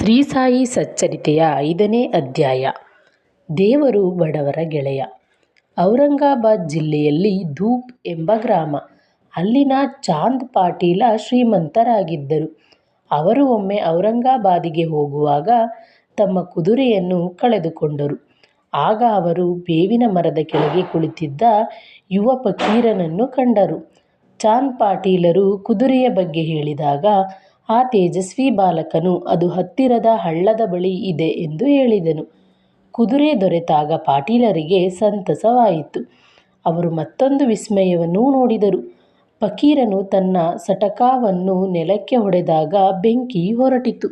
ಶ್ರೀ ಸಾಯಿ ಸಚ್ಚರಿತೆಯ ಐದನೇ ಅಧ್ಯಾಯ ದೇವರು ಬಡವರ ಗೆಳೆಯ ಔರಂಗಾಬಾದ್ ಜಿಲ್ಲೆಯಲ್ಲಿ ಧೂಪ್ ಎಂಬ ಗ್ರಾಮ. ಅಲ್ಲಿನ ಚಾಂದ್ ಪಾಟೀಲ ಶ್ರೀಮಂತರಾಗಿದ್ದರು. ಅವರು ಒಮ್ಮೆ ಔರಂಗಾಬಾದಿಗೆ ಹೋಗುವಾಗ ತಮ್ಮ ಕುದುರೆಯನ್ನು ಕಳೆದುಕೊಂಡರು. ಆಗ ಅವರು ಬೇವಿನ ಮರದ ಕೆಳಗೆ ಕುಳಿತಿದ್ದ ಯುವ ಪಕೀರನನ್ನು ಕಂಡರು. ಚಾಂದ್ ಪಾಟೀಲರು ಕುದುರೆಯ ಬಗ್ಗೆ ಹೇಳಿದಾಗ ಆ ತೇಜಸ್ವಿ ಬಾಲಕನು ಅದು ಹತ್ತಿರದ ಹಳ್ಳದ ಬಳಿ ಇದೆ ಎಂದು ಹೇಳಿದನು. ಕುದುರೆ ದೊರೆತಾಗ ಪಾಟೀಲರಿಗೆ ಸಂತಸವಾಯಿತು. ಅವರು ಮತ್ತೊಂದು ವಿಸ್ಮಯವನ್ನು ನೋಡಿದರು. ಫಕೀರನು ತನ್ನ ಸಟಕಾವನ್ನು ನೆಲಕ್ಕೆ ಹೊಡೆದಾಗ ಬೆಂಕಿ ಹೊರಟಿತು.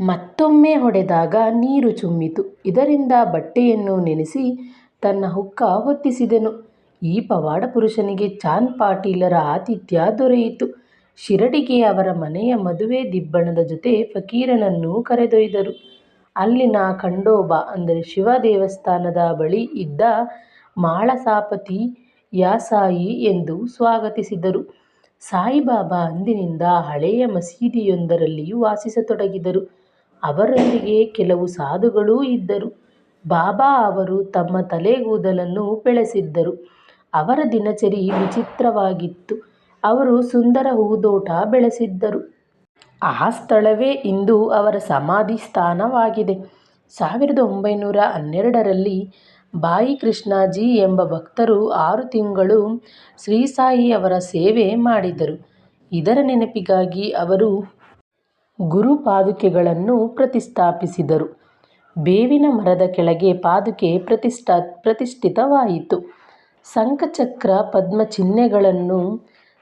ಮತ್ತೊಮ್ಮೆ ಹೊಡೆದಾಗ ನೀರು ಚುಮ್ಮಿತು ಇದರಿಂದ ಬಟ್ಟೆಯನ್ನು ನೆನೆಸಿ ತನ್ನ ಹುಕ್ಕ ಹೊತ್ತಿಸಿದನು. ಈ ಪವಾಡ ಪುರುಷನಿಗೆ ಚಾಂದ್ ಪಾಟೀಲರ ಆತಿಥ್ಯ ದೊರೆಯಿತು. ಶಿರಡಿಗೆ ಅವರ ಮನೆಯ ಮದುವೆ ದಿಬ್ಬಣದ ಜೊತೆ ಫಕೀರನನ್ನು ಕರೆದೊಯ್ದರು. ಅಲ್ಲಿನ ಖಂಡೋಬಾ, ಅಂದರೆ ಶಿವ ದೇವಸ್ಥಾನದ ಬಳಿ ಇದ್ದ ಮಾಳಸಾಪತಿ ಯಾಸಾಯಿ ಎಂದು ಸ್ವಾಗತಿಸಿದರು. ಸಾಯಿಬಾಬಾ ಅಂದಿನಿಂದ ಹಳೆಯ ಮಸೀದಿಯೊಂದರಲ್ಲಿಯೂ ವಾಸಿಸತೊಡಗಿದರು. ಅವರೊಂದಿಗೆ ಕೆಲವು ಸಾಧುಗಳೂ ಇದ್ದರು. ಬಾಬಾ ಅವರು ತಮ್ಮ ತಲೆಗೂದಲನ್ನು ಬೆಳೆಸಿದ್ದರು. ಅವರ ದಿನಚರಿ ವಿಚಿತ್ರವಾಗಿತ್ತು. ಅವರು ಸುಂದರ ಹೂದೋಟ ಬೆಳೆಸಿದ್ದರು. ಆ ಸ್ಥಳವೇ ಇಂದು ಅವರ ಸಮಾಧಿ ಸ್ಥಾನವಾಗಿದೆ. ಸಾವಿರದ ಒಂಬೈನೂರ ಹನ್ನೆರಡರಲ್ಲಿ ಬಾಯಿ ಕೃಷ್ಣಾಜಿ ಎಂಬ ಭಕ್ತರು ಆರು ತಿಂಗಳು ಶ್ರೀ ಸಾಯಿ ಅವರ ಸೇವೆ ಮಾಡಿದರು. ಇದರ ನೆನಪಿಗಾಗಿ ಅವರು ಗುರು ಪಾದುಕೆಗಳನ್ನು ಪ್ರತಿಷ್ಠಾಪಿಸಿದರು. ಬೇವಿನ ಮರದ ಕೆಳಗೆ ಪಾದುಕೆ ಪ್ರತಿಷ್ಠಿತವಾಯಿತು. ಸಂಕಚಕ್ರ ಚಕ್ರ, ಪದ್ಮ ಚಿಹ್ನೆಗಳನ್ನು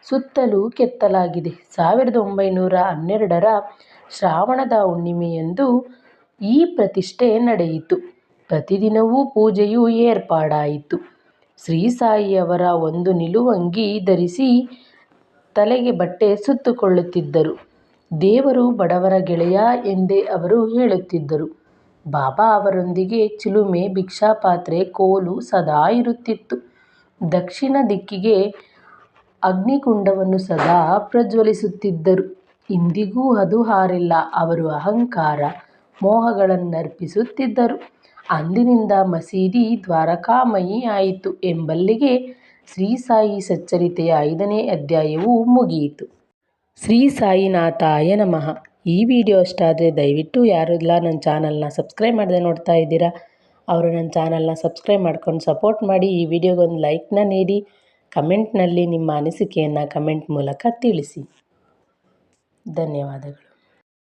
ಸುತ್ತಲೂ ಕೆತ್ತಲಾಗಿದೆ. ಸಾವಿರದ ಒಂಬೈನೂರ ಹನ್ನೆರಡರ ಶ್ರಾವಣದ ಹುಣ್ಣಿಮೆಯಂದು ಈ ಪ್ರತಿಷ್ಠೆ ನಡೆಯಿತು. ಪ್ರತಿದಿನವೂ ಪೂಜೆಯು ಏರ್ಪಾಡಾಯಿತು. ಶ್ರೀ ಸಾಯಿಯವರ ಒಂದು ನಿಲುವಂಗಿ ಧರಿಸಿ ತಲೆಗೆ ಬಟ್ಟೆ ಸುತ್ತಿಕೊಳ್ಳುತ್ತಿದ್ದರು. ದೇವರು ಬಡವರ ಗೆಳೆಯ ಎಂದೇ ಅವರು ಹೇಳುತ್ತಿದ್ದರು. ಬಾಬಾ ಅವರೊಂದಿಗೆ ಚಿಲುಮೆ, ಭಿಕ್ಷಾಪಾತ್ರೆ, ಕೋಲು ಸದಾ ಇರುತ್ತಿತ್ತು. ದಕ್ಷಿಣ ದಿಕ್ಕಿಗೆ ಅಗ್ನಿಕುಂಡವನ್ನು ಸದಾ ಪ್ರಜ್ವಲಿಸುತ್ತಿದ್ದರು. ಇಂದಿಗೂ ಅದು ಹಾರಿಲ್ಲ ಅವರು ಅಹಂಕಾರ, ಮೋಹಗಳನ್ನರ್ಪಿಸುತ್ತಿದ್ದರು. ಅಂದಿನಿಂದ ಮಸೀದಿ ದ್ವಾರಕಾಮಯಿ ಆಯಿತು ಎಂಬಲ್ಲಿಗೆ ಶ್ರೀ ಸಾಯಿ ಸಚ್ಚರಿತೆಯ ಐದನೇ ಅಧ್ಯಾಯವು ಮುಗಿಯಿತು. ಶ್ರೀ ಸಾಯಿನಾಥಾಯ ನಮಃ ಈ ವಿಡಿಯೋ ಇಷ್ಟ ಆದರೆ ದಯವಿಟ್ಟು ಯಾರೆಲ್ಲ ನನ್ನ ಚಾನಲ್ನ ಸಬ್ಸ್ಕ್ರೈಬ್ ಮಾಡದೆ ನೋಡ್ತಾ ಇದ್ದೀರಾ ಅವರು ನನ್ನ ಚಾನಲ್ನ ಸಬ್ಸ್ಕ್ರೈಬ್ ಮಾಡ್ಕೊಂಡು ಸಪೋರ್ಟ್ ಮಾಡಿ. ಈ ವಿಡಿಯೋಗೊಂದು ಲೈಕ್ನ ನೀಡಿ. ಕಮೆಂಟ್ನಲ್ಲಿ ನಿಮ್ಮ ಅನಿಸಿಕೆಯನ್ನು ಕಮೆಂಟ್ ಮೂಲಕ ತಿಳಿಸಿ. ಧನ್ಯವಾದಗಳು.